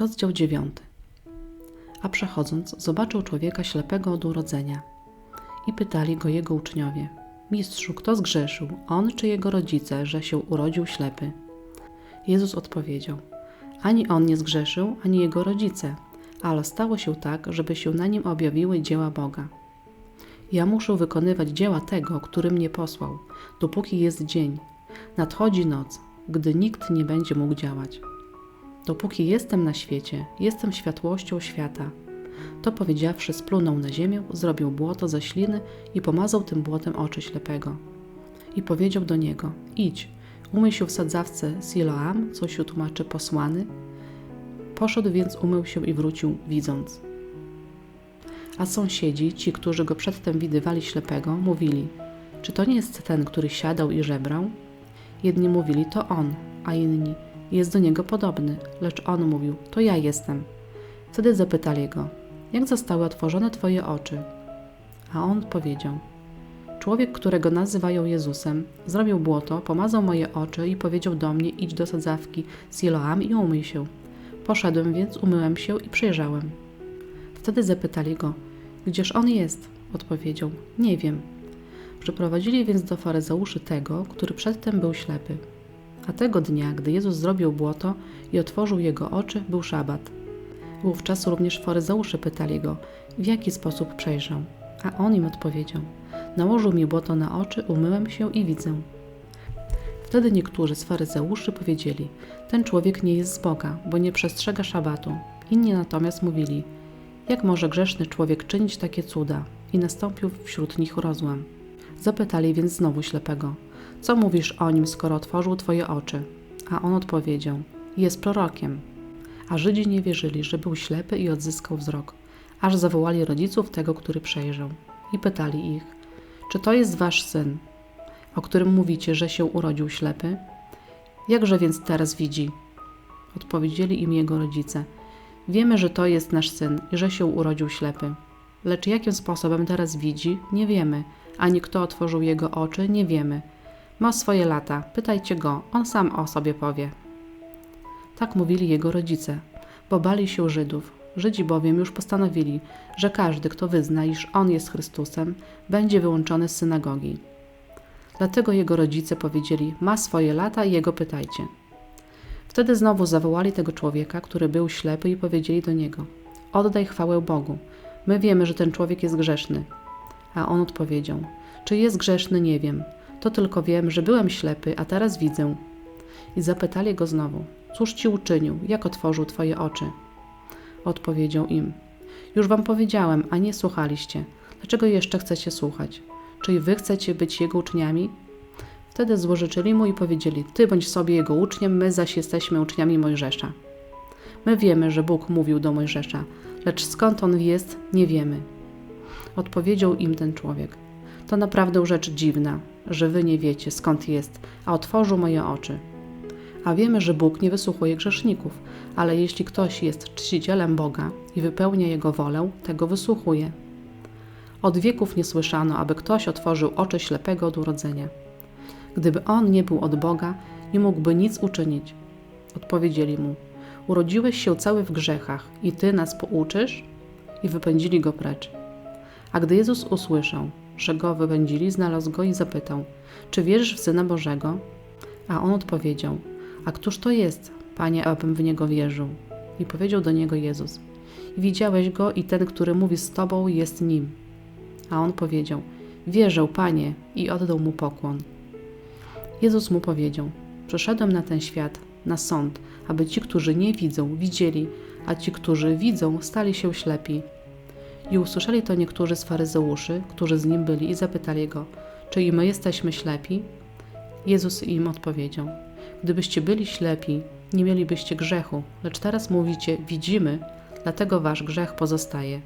Rozdział 9. A przechodząc, zobaczył człowieka ślepego od urodzenia. I pytali go jego uczniowie: Mistrzu, kto zgrzeszył, on czy jego rodzice, że się urodził ślepy? Jezus odpowiedział: Ani on nie zgrzeszył, ani jego rodzice, ale stało się tak, żeby się na nim objawiły dzieła Boga. Ja muszę wykonywać dzieła tego, który mnie posłał, dopóki jest dzień. Nadchodzi noc, gdy nikt nie będzie mógł działać. Dopóki jestem na świecie, jestem światłością świata. To powiedziawszy, splunął na ziemię, zrobił błoto ze śliny i pomazał tym błotem oczy ślepego. I powiedział do niego: Idź, umyj się w sadzawce Siloam, co się tłumaczy posłany. Poszedł więc, umył się i wrócił, widząc. A sąsiedzi, ci, którzy go przedtem widywali ślepego, mówili: Czy to nie jest ten, który siadał i żebrał? Jedni mówili: To on, a inni: Jest do niego podobny, lecz on mówił: To ja jestem. Wtedy zapytali go: Jak zostały otworzone twoje oczy? A on powiedział: Człowiek, którego nazywają Jezusem, zrobił błoto, pomazał moje oczy i powiedział do mnie: Idź do sadzawki Siloam i umyj się. Poszedłem więc, umyłem się i przyjrzałem. Wtedy zapytali go: Gdzież on jest? Odpowiedział: Nie wiem. Przyprowadzili więc do faryzeuszy tego, który przedtem był ślepy. A tego dnia, gdy Jezus zrobił błoto i otworzył jego oczy, był szabat. Wówczas również faryzeusze pytali go, w jaki sposób przejrzał. A on im odpowiedział: Nałożył mi błoto na oczy, umyłem się i widzę. Wtedy niektórzy z faryzeuszy powiedzieli: Ten człowiek nie jest z Boga, bo nie przestrzega szabatu. Inni natomiast mówili: Jak może grzeszny człowiek czynić takie cuda? I nastąpił wśród nich rozłam. Zapytali więc znowu ślepego: Co mówisz o nim, skoro otworzył twoje oczy? A on odpowiedział: Jest prorokiem. A Żydzi nie wierzyli, że był ślepy i odzyskał wzrok, aż zawołali rodziców tego, który przejrzał. I pytali ich: Czy to jest wasz syn, o którym mówicie, że się urodził ślepy? Jakże więc teraz widzi? Odpowiedzieli im jego rodzice: Wiemy, że to jest nasz syn i że się urodził ślepy. Lecz jakim sposobem teraz widzi, nie wiemy, ani kto otworzył jego oczy, nie wiemy. Ma swoje lata, pytajcie go, on sam o sobie powie. Tak mówili jego rodzice, bo bali się Żydów. Żydzi bowiem już postanowili, że każdy, kto wyzna, iż on jest Chrystusem, będzie wyłączony z synagogi. Dlatego jego rodzice powiedzieli: Ma swoje lata i jego pytajcie. Wtedy znowu zawołali tego człowieka, który był ślepy, i powiedzieli do niego: Oddaj chwałę Bogu. My wiemy, że ten człowiek jest grzeszny. A on odpowiedział: Czy jest grzeszny, nie wiem. To tylko wiem, że byłem ślepy, a teraz widzę. I zapytali go znowu: Cóż ci uczynił? Jak otworzył twoje oczy? Odpowiedział im: Już wam powiedziałem, a nie słuchaliście. Dlaczego jeszcze chcecie słuchać? Czy i wy chcecie być jego uczniami? Wtedy złożyczyli mu i powiedzieli: Ty bądź sobie jego uczniem, my zaś jesteśmy uczniami Mojżesza. My wiemy, że Bóg mówił do Mojżesza, lecz skąd on jest, nie wiemy. Odpowiedział im ten człowiek: To naprawdę rzecz dziwna, że wy nie wiecie, skąd jest, a otworzył moje oczy. A wiemy, że Bóg nie wysłuchuje grzeszników, ale jeśli ktoś jest czcicielem Boga i wypełnia Jego wolę, tego wysłuchuje. Od wieków nie słyszano, aby ktoś otworzył oczy ślepego od urodzenia. Gdyby on nie był od Boga, nie mógłby nic uczynić. Odpowiedzieli mu: Urodziłeś się cały w grzechach i ty nas pouczysz? I wypędzili go precz. A gdy Jezus usłyszał, że go wypędzili, znalazł go i zapytał: Czy wierzysz w Syna Bożego? A on odpowiedział: A któż to jest, panie, abym w niego wierzył? I powiedział do niego Jezus: Widziałeś go i ten, który mówi z tobą, jest nim. A on powiedział: Wierzę, panie, i oddał mu pokłon. Jezus mu powiedział: Przyszedłem na ten świat, na sąd, aby ci, którzy nie widzą, widzieli, a ci, którzy widzą, stali się ślepi. I usłyszeli to niektórzy z faryzeuszy, którzy z nim byli, i zapytali go: Czy i my jesteśmy ślepi? Jezus im odpowiedział: Gdybyście byli ślepi, nie mielibyście grzechu, lecz teraz mówicie: Widzimy, dlatego wasz grzech pozostaje.